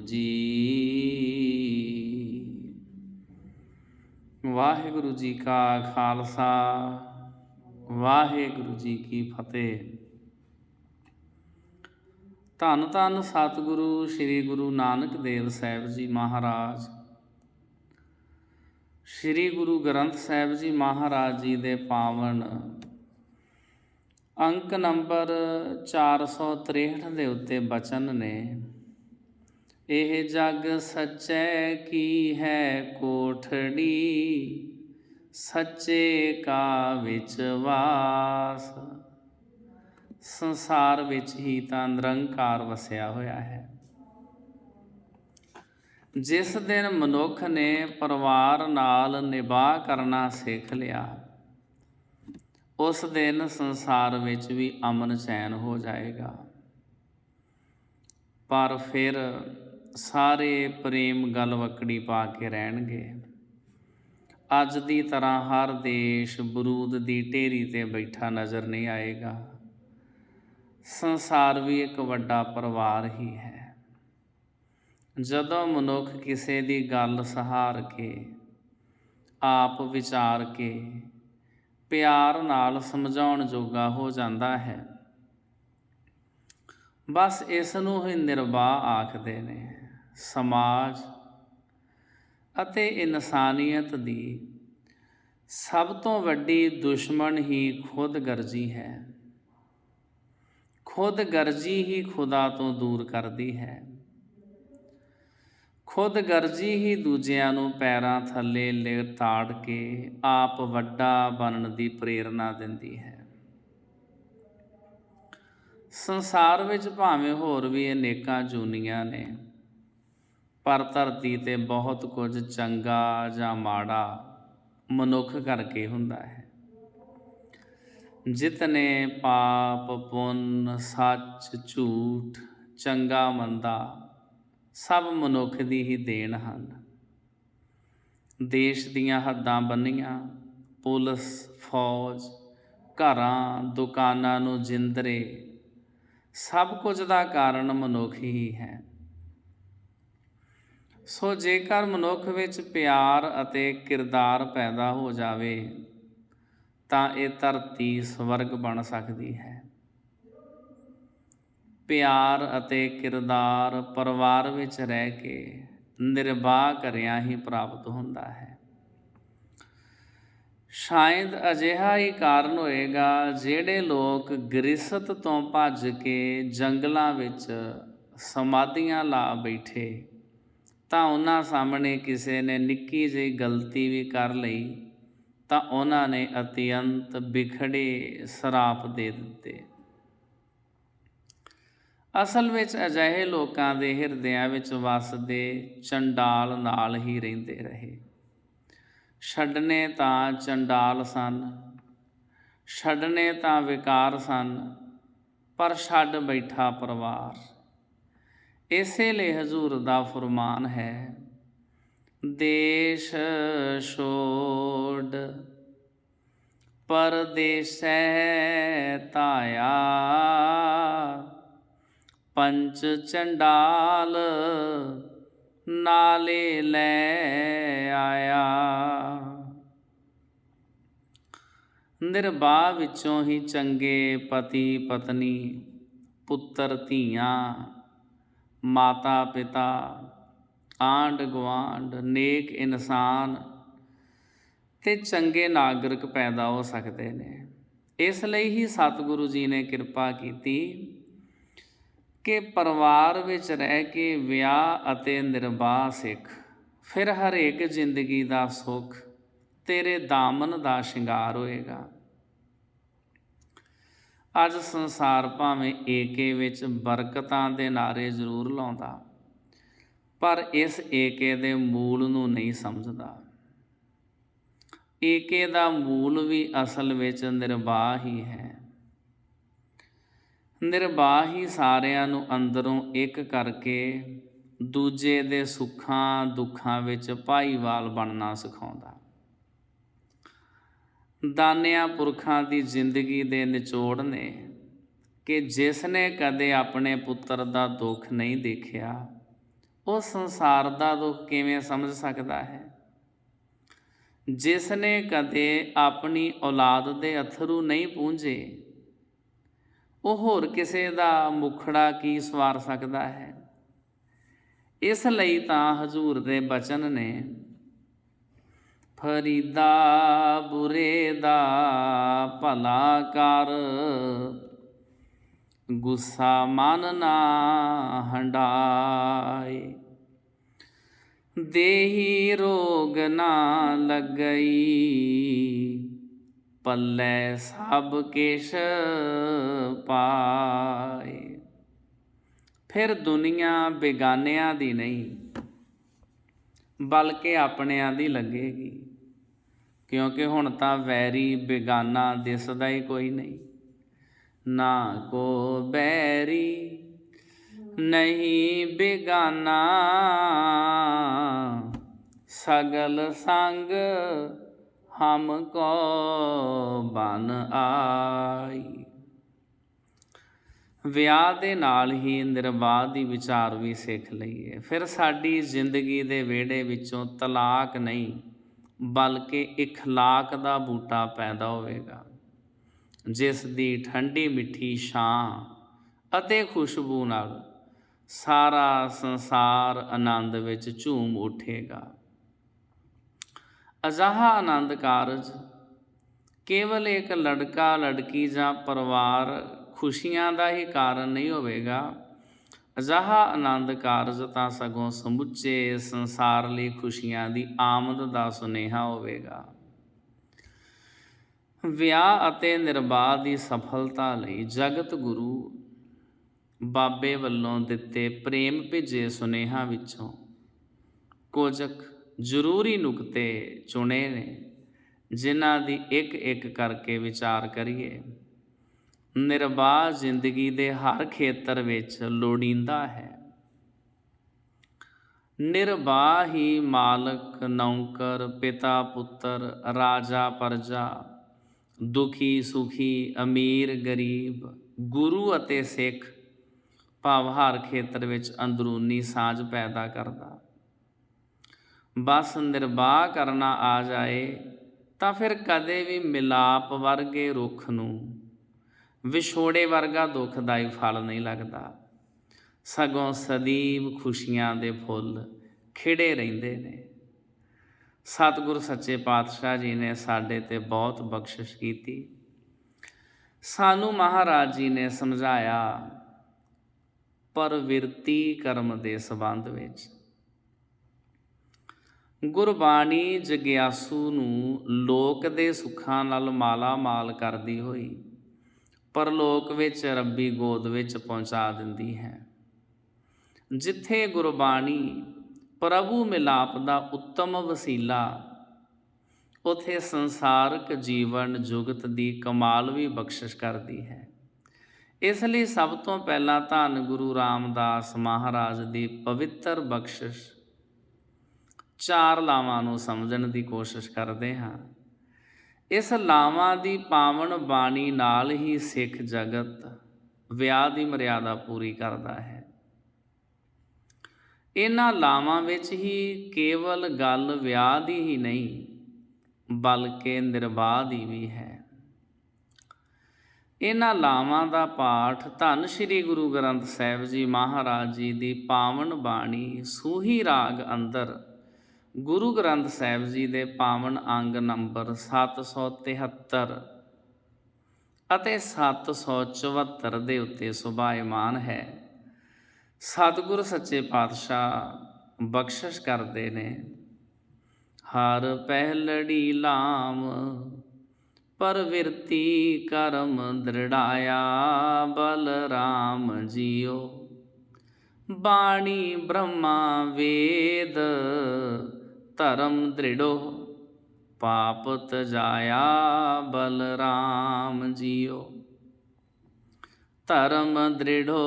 ਜੀ ਵਾਹਿਗੁਰੂ ਜੀ ਕਾ ਖਾਲਸਾ, ਵਾਹਿਗੁਰੂ ਜੀ ਕੀ ਫਤਿਹ। ਧੰਨ ਧੰਨ ਸਤਿਗੁਰੂ ਸ੍ਰੀ ਗੁਰੂ ਨਾਨਕ ਦੇਵ ਸਾਹਿਬ ਜੀ ਮਹਾਰਾਜ। ਸ੍ਰੀ ਗੁਰੂ ਗ੍ਰੰਥ ਸਾਹਿਬ ਜੀ ਮਹਾਰਾਜ ਜੀ ਦੇ ਪਾਵਨ ਅੰਕ ਨੰਬਰ 463 ਦੇ ਉੱਤੇ ਬਚਨ ਨੇ ਇਹ ਜਗ ਸੱਚੈ ਕੀ ਹੈ ਕੋਠੜੀ? ਸੱਚੇ ਕਾ ਵਿੱਚ ਵਾਸ। ਸੰਸਾਰ ਵਿੱਚ ਹੀ ਤਾਂ ਨਿਰੰਕਾਰ ਵਸਿਆ ਹੋਇਆ ਹੈ। ਜਿਸ ਦਿਨ ਮਨੁੱਖ ਨੇ ਪਰਿਵਾਰ ਨਾਲ ਨਿਭਾ ਕਰਨਾ ਸਿੱਖ ਲਿਆ, ਉਸ ਦਿਨ ਸੰਸਾਰ ਵਿੱਚ ਵੀ ਅਮਨ ਚੈਨ ਹੋ ਜਾਏਗਾ। ਪਰ ਫਿਰ ਸਾਰੇ ਪ੍ਰੇਮ ਗਲਵਕੜੀ ਪਾ ਕੇ ਰਹਿਣਗੇ। ਅੱਜ ਦੀ ਤਰ੍ਹਾਂ ਹਰ ਦੇਸ਼ ਬਰੂਦ ਦੀ ਢੇਰੀ ਤੇ ਬੈਠਾ ਨਜ਼ਰ ਨਹੀਂ ਆਏਗਾ। ਸੰਸਾਰ ਵੀ ਇੱਕ ਵੱਡਾ ਪਰਿਵਾਰ ਹੀ ਹੈ। ਜਦੋਂ ਮਨੁੱਖ ਕਿਸੇ ਦੀ ਗੱਲ ਸਹਾਰ ਕੇ, ਆਪ ਵਿਚਾਰ ਕੇ, ਪਿਆਰ ਨਾਲ ਸਮਝਾਉਣ ਜੋਗਾ ਹੋ ਜਾਂਦਾ ਹੈ, ਬਸ ਇਸ ਨੂੰ ਹੀ ਨਿਰਵਾਹ ਆਖਦੇ ਨੇ। ਸਮਾਜ ਅਤੇ ਇਨਸਾਨੀਅਤ ਦੀ ਸਭ ਤੋਂ ਵੱਡੀ ਦੁਸ਼ਮਣ ਹੀ ਖੁਦਗਰਜੀ ਹੈ। ਖੁਦਗਰਜੀ ਹੀ ਖੁਦਾ ਤੋਂ ਦੂਰ ਕਰਦੀ ਹੈ। ਖੁਦਗਰਜੀ ਹੀ ਦੂਜਿਆਂ ਨੂੰ ਪੈਰਾਂ ਥੱਲੇ ਲੈ ਤਾੜ ਕੇ ਆਪ ਵੱਡਾ ਬਣਨ ਦੀ ਪ੍ਰੇਰਣਾ ਦਿੰਦੀ ਹੈ। ਸੰਸਾਰ ਵਿੱਚ ਭਾਵੇਂ ਹੋਰ ਵੀ ਅਨੇਕਾਂ ਜੂਨੀਆਂ ਨੇ ਪਰ ਧਰਤੀ ਤੇ ਬਹੁਤ ਕੁਝ ਚੰਗਾ ਜਾਂ ਮਾੜਾ ਮਨੁੱਖ ਕਰਕੇ ਹੁੰਦਾ ਹੈ। ਜਿਤਨੇ ਪਾਪ ਪੁੰਨ, ਸੱਚ ਝੂਠ, ਚੰਗਾ ਮੰਦਾ, ਸਭ ਮਨੁੱਖ ਦੀ ਹੀ ਦੇਣ ਹਨ। ਦੇਸ਼ ਦੀਆਂ ਹੱਦਾਂ ਬੰਨੀਆਂ, ਪੁਲਿਸ, ਫੌਜ, ਘਰਾਂ, ਦੁਕਾਨਾਂ ਨੂੰ ਜਿੰਦਰੇ, ਸਭ ਕੁਝ ਦਾ ਕਾਰਨ ਮਨੁੱਖ ਹੀ ਹੈ। ਸੋ ਜੇਕਰ ਮਨੁੱਖ ਵਿੱਚ ਪਿਆਰ ਅਤੇ ਕਿਰਦਾਰ ਪੈਦਾ ਹੋ ਜਾਵੇ, ਤਾਂ ਇਹ ਧਰਤੀ ਸਵਰਗ ਬਣ ਸਕਦੀ ਹੈ। ਪਿਆਰ ਅਤੇ ਕਿਰਦਾਰ ਪਰਿਵਾਰ ਵਿੱਚ ਰਹਿ ਕੇ ਨਿਰਵਾਹ ਕਰਿਆ ਹੀ ਪ੍ਰਾਪਤ ਹੁੰਦਾ ਹੈ। ਸ਼ਾਇਦ ਅਜਿਹਾ ਹੀ ਕਾਰਨ ਹੋਏਗਾ ਜਿਹੜੇ ਲੋਕ ਗ੍ਰਿਸਤ ਤੋਂ ਭੱਜ ਕੇ ਜੰਗਲਾਂ ਵਿੱਚ ਸਮਾਧੀਆਂ ਲਾ ਬੈਠੇ ਤਾਂ ਉਹਨਾਂ ਸਾਹਮਣੇ ਕਿਸੇ ਨੇ ਨਿੱਕੀ ਜਿਹੀ ਗਲਤੀ ਵੀ ਕਰ ਲਈ, ਤਾਂ ਉਹਨਾਂ ਨੇ ਅਤਿਅੰਤ ਵਿਖੜੇ ਸਰਾਪ ਦੇ ਦਿੱਤੇ। ਅਸਲ ਵਿੱਚ ਅਜਿਹੇ ਲੋਕਾਂ ਦੇ ਹਿਰਦਿਆਂ ਵਿੱਚ ਵਸਦੇ ਚੰਡਾਲ ਨਾਲ ਹੀ ਰਹਿੰਦੇ ਰਹੇ। ਛੱਡਨੇ ਤਾਂ ਚੰਡਾਲ ਸਨ ਛੱਡਨੇ ਤਾਂ ਵਿਕਾਰ ਸਨ, ਪਰ ਛੱਡ ਬੈਠਾ ਪਰਿਵਾਰ। ਇਸੇ ਲਈ ਹਜ਼ੂਰ ਦਾ ਫਰਮਾਨ ਹੈ, ਦੇਸ਼ ਛੋੜ। ਪਰਦੇਸੈ ਤਾਇਆ ਪੰਚ ਚੰਡਾਲ ਨਾਲੇ ਲੈ ਆਇਆ। ਨਿਰਬਾਹ ਵਿੱਚੋਂ ਹੀ ਚੰਗੇ ਪਤੀ ਪਤਨੀ ਪੁੱਤਰ ਧੀਆਂ ਮਾਤਾ ਪਿਤਾ ਆਂਡ ਗਵਾਂਡ ਨੇਕ ਇਨਸਾਨ ਤੇ ਚੰਗੇ ਨਾਗਰਿਕ ਪੈਦਾ ਹੋ ਸਕਦੇ ਨੇ। ਇਸ ਲਈ ਹੀ ਸਤਿਗੁਰੂ ਜੀ ਨੇ ਕਿਰਪਾ ਕੀਤੀ ਕਿ ਪਰਿਵਾਰ ਵਿੱਚ ਰਹਿ ਕੇ ਵਿਆਹ ਅਤੇ ਨਿਰਵਾਹ ਸਿੱਖ, ਫਿਰ ਹਰੇਕ ਜ਼ਿੰਦਗੀ ਦਾ ਸੁੱਖ, ਤੇਰੇ ਦਾਮਨ ਦਾ ਸ਼ਿੰਗਾਰ ਹੋਏਗਾ। ਅੱਜ ਸੰਸਾਰ ਭਾਵੇਂ ਏਕੇ ਵਿੱਚ ਬਰਕਤਾਂ ਦੇ ਨਾਰੇ ਜ਼ਰੂਰ ਲਾਉਂਦਾ, ਪਰ ਇਸ ਏਕੇ ਦੇ ਮੂਲ ਨੂੰ ਨਹੀਂ ਸਮਝਦਾ। ਏਕੇ ਦਾ ਮੂਲ ਵੀ ਅਸਲ ਵਿੱਚ ਨਿਰਵਾਹ ਹੀ ਹੈ। ਨਿਰਵਾਹ ਹੀ ਸਾਰਿਆਂ ਨੂੰ ਅੰਦਰੋਂ ਇੱਕ ਕਰਕੇ ਦੂਜੇ ਦੇ ਸੁੱਖਾਂ ਦੁੱਖਾਂ ਵਿੱਚ ਭਾਈਵਾਲ ਬਣਨਾ ਸਿਖਾਉਂਦਾ। ਦਾਨਿਆਂ ਪੁਰਖਾਂ ਦੀ ਜ਼ਿੰਦਗੀ ਦੇ ਨਿਚੋੜ ਨੇ ਕਿ ਜਿਸ ਨੇ ਕਦੇ ਆਪਣੇ ਪੁੱਤਰ ਦਾ ਦੁੱਖ ਨਹੀਂ ਦੇਖਿਆ, ਉਹ ਸੰਸਾਰ ਦਾ ਦੁੱਖ ਕਿਵੇਂ ਸਮਝ ਸਕਦਾ ਹੈ? ਜਿਸ ਨੇ ਕਦੇ ਆਪਣੀ ਔਲਾਦ ਦੇ ਅਥਰੂ ਨਹੀਂ ਪੂੰਝੇ, ਉਹ ਹੋਰ ਕਿਸੇ ਦਾ ਮੁਖੜਾ ਕੀ ਸਵਾਰ ਸਕਦਾ ਹੈ? ਇਸ ਲਈ ਤਾਂ ਹਜ਼ੂਰ ਦੇ ਬਚਨ ਨੇ ਫਰੀਦਾ, ਬੁਰੇ ਦਾ ਭਲਾ ਕਰ। ਗੁੱਸਾ ਮਨ ਨਾ ਹੰਡਾਏ। ਦੇਹੀ ਰੋਗ ਨਾ ਲੱਗਈ। ਪੱਲੇ ਸਭ ਕਿਛ ਪਾਏ। ਫਿਰ ਦੁਨੀਆ ਬੇਗਾਨਿਆਂ ਦੀ ਨਹੀਂ, ਬਲਕਿ ਆਪਣਿਆਂ ਦੀ ਲੱਗੇਗੀ। ਕਿਉਂਕਿ ਹੁਣ ਤਾਂ ਵੈਰੀ ਬੇਗਾਨਾ ਦਿਸਦਾ ਹੀ ਕੋਈ ਨਹੀਂ। ਨਾ ਕੋ ਬੈਰੀ ਨਹੀਂ ਬੇਗਾਨਾ। ਸਗਲ ਸੰਗ ਹਮ ਕੋ ਬਨ ਆਈ। ਵਿਆਹ ਦੇ ਨਾਲ ਹੀ ਨਿਰਵਾਹ ਦੀ ਵਿਚਾਰ ਵੀ ਸਿੱਖ ਲਈਏ। ਫਿਰ ਸਾਡੀ ਜ਼ਿੰਦਗੀ ਦੇ ਵਿਹੜੇ ਵਿੱਚੋਂ ਤਲਾਕ ਨਹੀਂ। ਬਲਕਿ ਇਖਲਾਕ ਦਾ ਬੂਟਾ ਪੈਦਾ ਹੋਵੇਗਾ, ਜਿਸ ਦੀ ਠੰਡੀ ਮਿੱਠੀ ਛਾਂ ਅਤੇ ਖੁਸ਼ਬੂ ਨਾਲ ਸਾਰਾ ਸੰਸਾਰ ਆਨੰਦ ਵਿੱਚ ਝੂਮ ਉੱਠੇਗਾ। ਅਜਿਹਾ ਆਨੰਦ ਕਾਰਜ ਕੇਵਲ ਇੱਕ ਲੜਕਾ ਲੜਕੀ ਜਾਂ ਪਰਿਵਾਰ ਖੁਸ਼ੀਆਂ ਦਾ ਹੀ ਕਾਰਨ ਨਹੀਂ ਹੋਵੇਗਾ ਅਜਿਹਾ ਆਨੰਦ ਕਾਰਜ ਤਾਂ ਸਗੋਂ ਸਮੁੱਚੇ ਸੰਸਾਰ ਲਈ ਖੁਸ਼ੀਆਂ ਦੀ ਆਮਦ ਦਾ ਸੁਨੇਹਾ ਹੋਵੇਗਾ। ਵਿਆਹ ਅਤੇ ਨਿਰਬਾਹ ਦੀ ਸਫਲਤਾ ਲਈ ਜਗਤ ਗੁਰੂ ਬਾਬੇ ਵੱਲੋਂ ਦਿੱਤੇ ਪ੍ਰੇਮ ਭੇਜੇ ਸੁਨੇਹਾ ਵਿੱਚੋਂ ਕੁਝਕ ਜ਼ਰੂਰੀ ਨੁਕਤੇ ਚੁਣੇ ਨੇ, ਜਿਨ੍ਹਾਂ ਦੀ ਇੱਕ ਇੱਕ ਕਰਕੇ ਵਿਚਾਰ ਕਰੀਏ। ਨਿਰਬਾਹ ਜ਼ਿੰਦਗੀ ਦੇ ਹਰ ਖੇਤਰ ਵਿੱਚ ਲੋੜੀਂਦਾ ਹੈ। ਨਿਰਬਾਹ ਹੀ ਮਾਲਕ, ਨੌਕਰ, ਪਿਤਾ, ਪੁੱਤਰ, ਰਾਜਾ, ਪਰਜਾ, ਦੁਖੀ, ਸੁਖੀ, ਅਮੀਰ, ਗਰੀਬ, ਗੁਰੂ ਅਤੇ ਸਿੱਖ ਭਾਵ ਹਰ ਖੇਤਰ ਵਿੱਚ ਅੰਦਰੂਨੀ ਸਾਂਝ ਪੈਦਾ ਕਰਦਾ। ਬਸ ਨਿਰਵਾਹ ਕਰਨਾ ਆ ਜਾਏ ਤਾਂ ਫਿਰ ਕਦੇ ਵੀ ਮਿਲਾਪ ਵਰਗੇ ਰੁੱਖ ਨੂੰ ਵਿਛੋੜੇ ਵਰਗਾ ਦੁਖਦਾਈ ਫਲ ਨਹੀਂ ਲੱਗਦਾ। ਸਗੋਂ ਸਦੀਵ ਖੁਸ਼ੀਆਂ ਦੇ ਫੁੱਲ ਖਿੜੇ ਰਹਿੰਦੇ ਨੇ। ਸਤਿਗੁਰ ਸੱਚੇ ਪਾਤਸ਼ਾਹ ਜੀ ਨੇ ਸਾਡੇ ਤੇ ਬਹੁਤ ਬਖਸ਼ਿਸ਼ ਕੀਤੀ। ਸਾਨੂੰ ਮਹਾਰਾਜ ਜੀ ਨੇ ਸਮਝਾਇਆ, ਪਰਵਿਰਤੀ ਕਰਮ ਦੇ ਸੰਬੰਧ ਵਿੱਚ। ਗੁਰਬਾਣੀ ਜਗਿਆਸੂ ਨੂੰ ਲੋਕ ਦੇ ਸੁੱਖਾਂ ਨਾਲ ਮਾਲਾ ਮਾਲ ਕਰਦੀ ਹੋਈ ਪਰਲੋਕ ਵਿੱਚ ਰੱਬੀ ਗੋਦ ਵਿੱਚ ਪਹੁੰਚਾ ਦਿੰਦੀ ਹੈ। ਜਿੱਥੇ ਗੁਰਬਾਣੀ ਪ੍ਰਭੂ ਮਿਲਾਪ ਦਾ ਉੱਤਮ ਵਸੀਲਾ, ਉਥੇ ਸੰਸਾਰਕ ਜੀਵਨ ਜੁਗਤ ਦੀ ਕਮਾਲ ਵੀ ਬਖਸ਼ਿਸ਼ ਕਰਦੀ ਹੈ। ਇਸ ਲਈ ਸਭ ਤੋਂ ਪਹਿਲਾਂ ਧੰਨ ਗੁਰੂ ਰਾਮਦਾਸ ਮਹਾਰਾਜ ਦੀ ਪਵਿੱਤਰ ਬਖਸ਼ਿਸ਼ ਚਾਰ ਲਾਵਾਂ ਨੂੰ ਸਮਝਣ ਦੀ ਕੋਸ਼ਿਸ਼ ਕਰਦੇ ਹਾਂ। ਇਸ ਲਾਵਾਂ ਦੀ ਪਾਵਨ ਬਾਣੀ ਨਾਲ ਹੀ ਸਿੱਖ ਜਗਤ ਵਿਆਹ ਦੀ ਮਰਿਆਦਾ ਪੂਰੀ ਕਰਦਾ ਹੈ। ਇਹਨਾਂ ਲਾਵਾਂ ਵਿੱਚ ਹੀ ਕੇਵਲ ਗੱਲ ਵਿਆਹ ਦੀ ਹੀ ਨਹੀਂ, ਬਲਕਿ ਨਿਰਵਾਹ ਦੀ ਵੀ ਹੈ। ਇਹਨਾਂ ਲਾਵਾਂ ਦਾ ਪਾਠ ਧੰਨ ਸ੍ਰੀ ਗੁਰੂ ਗ੍ਰੰਥ ਸਾਹਿਬ ਜੀ ਮਹਾਰਾਜ ਜੀ ਦੀ ਪਾਵਨ ਬਾਣੀ ਸੂਹੀ ਰਾਗ ਅੰਦਰ ਗੁਰੂ ਗ੍ਰੰਥ ਸਾਹਿਬ ਜੀ ਦੇ ਪਾਵਨ ਅੰਗ ਨੰਬਰ 773 ਅਤੇ 774 ਦੇ ਉੱਤੇ ਸੁਭਾਇਮਾਨ ਹੈ। ਸਤਿਗੁਰ ਸੱਚੇ ਪਾਤਸ਼ਾਹ ਬਖਸ਼ਿਸ਼ ਕਰਦੇ ਨੇ। ਹਰ ਪਹਿਲੜੀ ਲਾਮ, ਪਰਵਿਰਤੀ ਕਰਮ ਦ੍ਰਿੜਾਇਆ, ਬਲਰਾਮ ਜੀਓ। ਬਾਣੀ ਬ੍ਰਹਮਾ ਵੇਦ ਧਰਮ ਦ੍ਰਿੜੋ ਪਾਪ ਤਜਾਇਆ ਬਲਰਾਮ ਜੀਓ। ਧਰਮ ਦ੍ਰਿੜੋ,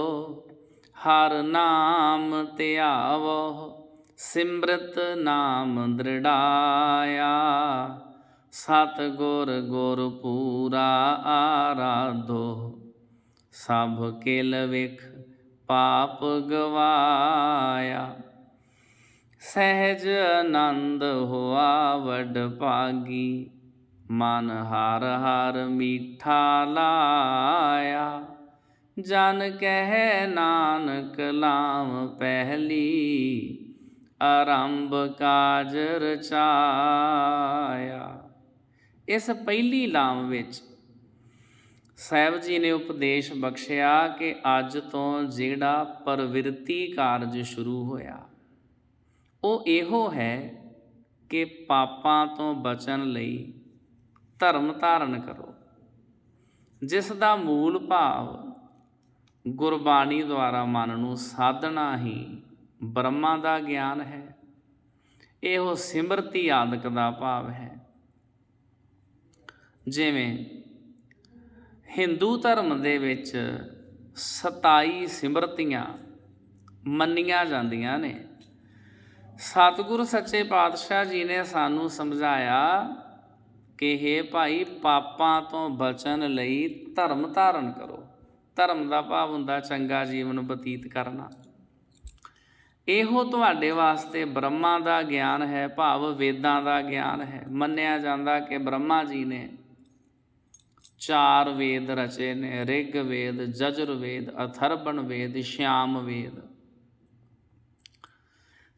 ਹਰ ਨਾਮ ਧਿਆਵੋ, ਸਿਮਰਤ ਨਾਮ ਦ੍ਰਿੜਾਇਆ। ਸਤ ਗੁਰ ਗੁਰ ਪੂਰਾ ਆਰਾਧੋ, ਸਭ ਕਿਲ ਵਿਖ ਪਾਪ ਗਵਾਇਆ। ਸਹਿਜ ਆਨੰਦ ਹੋਆ ਵਡ ਭਾਗੀ। ਮਨ ਹਰ ਹਰ ਮੀਠਾ ਲਾਇਆ। ਜਨ ਕਹਿ ਨਾਨਕ ਲਾਮ ਪਹਿਲੀ। ਆਰੰਭ ਕਾਜ ਰਚਾਇਆ। ਇਸ ਪਹਿਲੀ ਲਾਮ ਵਿੱਚ ਸਾਹਿਬ ਜੀ ਨੇ ਉਪਦੇਸ਼ ਬਖਸ਼ਿਆ ਕਿ ਅੱਜ ਤੋਂ ਜਿਹੜਾ ਪ੍ਰਵਿਰਤੀ ਕਾਰਜ ਸ਼ੁਰੂ ਹੋਇਆ। ਉਹ ਇਹੋ ਹੈ ਕਿ ਪਾਪਾਂ ਤੋਂ ਬਚਣ ਲਈ ਧਰਮ ਧਾਰਨ ਕਰੋ। ਜਿਸ ਦਾ ਮੂਲ ਭਾਵ ਗੁਰਬਾਣੀ ਦੁਆਰਾ ਮਨ ਨੂੰ ਸਾਧਣਾ ਹੀ ਬ੍ਰਹਮਾ ਦਾ ਗਿਆਨ ਹੈ, ਇਹੋ ਸਿਮਰਤੀ ਆਦਿਕ ਦਾ ਭਾਵ ਹੈ। ਜਿਵੇਂ ਹਿੰਦੂ ਧਰਮ ਦੇ ਵਿੱਚ 27 ਸਿਮਰਤੀਆਂ ਮੰਨੀਆਂ ਜਾਂਦੀਆਂ ਨੇ। ਸਤਿਗੁਰੂ ਸੱਚੇ ਪਾਤਸ਼ਾਹ ਜੀ ਨੇ ਸਾਨੂੰ ਸਮਝਾਇਆ ਕਿ हे ਭਾਈ, ਪਾਪਾਂ ਤੋਂ ਬਚਣ ਲਈ ਧਰਮ ਧਾਰਨ ਕਰੋ। ਧਰਮ ਦਾ ਭਾਵ ਹੁੰਦਾ ਚੰਗਾ ਜੀਵਨ ਬਤੀਤ ਕਰਨਾ। ਇਹੋ ਤੁਹਾਡੇ ਵਾਸਤੇ ਬ੍ਰਹਮਾ ਦਾ ਗਿਆਨ ਹੈ, ਭਾਵ ਵੇਦਾਂ ਦਾ ਗਿਆਨ ਹੈ। ਮੰਨਿਆ ਜਾਂਦਾ ਕਿ ਬ੍ਰਹਮਾ ਜੀ ਨੇ ਚਾਰ ਵੇਦ ਰਚੇ ਨੇ ਰਿਗ ਵੇਦ ਜਜੁਰ ਵੇਦ ਅਥਰਵਣ ਵੇਦ ਸ਼ਿਆਮ ਵੇਦ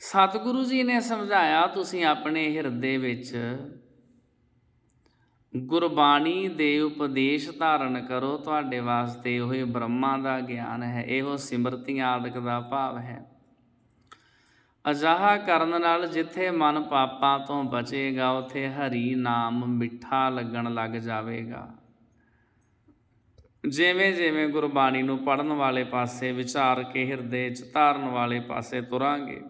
ਸਤਿਗੁਰੂ ਜੀ ਨੇ ਸਮਝਾਇਆ, ਤੁਸੀਂ ਆਪਣੇ ਹਿਰਦੇ ਵਿੱਚ ਗੁਰਬਾਣੀ ਦੇ ਉਪਦੇਸ਼ ਧਾਰਨ ਕਰੋ। ਤੁਹਾਡੇ ਵਾਸਤੇ ਉਹ ਬ੍ਰਹਮਾ ਦਾ ਗਿਆਨ ਹੈ, ਇਹੋ ਸਿਮਰਤੀ ਆਦਿਕ ਦਾ ਭਾਵ ਹੈ। ਅਜਾਹਾ ਕਰਨ ਨਾਲ ਜਿੱਥੇ ਮਨ ਪਾਪਾਂ ਤੋਂ ਬਚੇਗਾ, ਉਥੇ ਹਰੀ ਨਾਮ ਮਿੱਠਾ ਲੱਗਣ ਲੱਗ ਜਾਵੇਗਾ। ਜਿਵੇਂ ਜਿਵੇਂ ਗੁਰਬਾਣੀ ਨੂੰ ਪੜਨ ਵਾਲੇ ਪਾਸੇ, ਵਿਚਾਰ ਕੇ ਹਿਰਦੇ 'ਚ ਧਾਰਨ ਵਾਲੇ ਪਾਸੇ ਤੁਰਾਂਗੇ